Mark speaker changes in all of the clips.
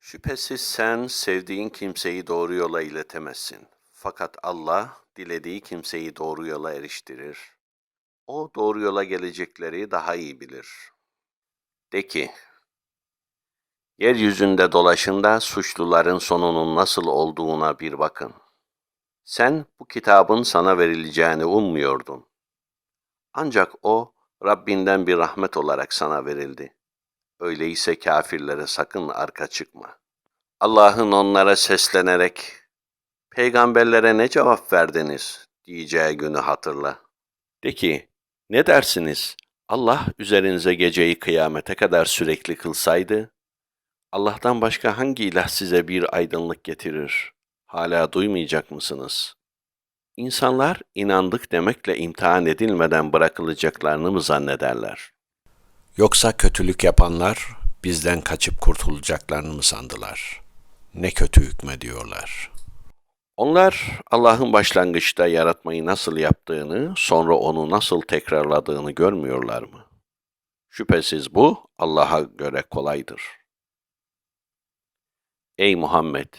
Speaker 1: Şüphesiz sen sevdiğin kimseyi doğru yola iletemezsin. Fakat Allah dilediği kimseyi doğru yola eriştirir. O doğru yola gelecekleri daha iyi bilir. De ki, yeryüzünde dolaşın da suçluların sonunun nasıl olduğuna bir bakın. Sen bu kitabın sana verileceğini ummuyordun. Ancak o Rabbinden bir rahmet olarak sana verildi. Öyleyse kafirlere sakın arka çıkma. Allah'ın onlara seslenerek, peygamberlere ne cevap verdiniz diyeceği günü hatırla. De ki, ne dersiniz? Allah üzerinize geceyi kıyamete kadar sürekli kılsaydı, Allah'tan başka hangi ilah size bir aydınlık getirir? Hala duymayacak mısınız? İnsanlar inandık demekle imtihan edilmeden bırakılacaklarını mı zannederler? Yoksa kötülük yapanlar bizden kaçıp kurtulacaklarını mı sandılar? Ne kötü hükmediyorlar. Onlar Allah'ın başlangıçta yaratmayı nasıl yaptığını, sonra onu nasıl tekrarladığını görmüyorlar mı? Şüphesiz bu Allah'a göre kolaydır. Ey Muhammed!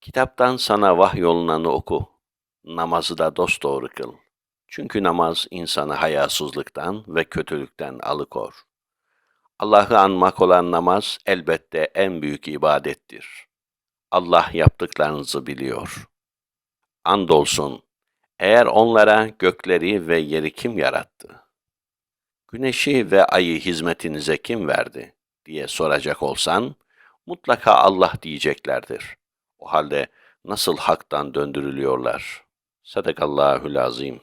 Speaker 1: Kitaptan sana vahyolunanı oku. Namazı da dosdoğru kıl. Çünkü namaz insanı hayasızlıktan ve kötülükten alıkor. Allah'ı anmak olan namaz elbette en büyük ibadettir. Allah yaptıklarınızı biliyor. Andolsun, eğer onlara gökleri ve yeri kim yarattı? Güneşi ve ayı hizmetinize kim verdi? diye soracak olsan, mutlaka Allah diyeceklerdir. O halde nasıl haktan döndürülüyorlar? Sadakallahül azim.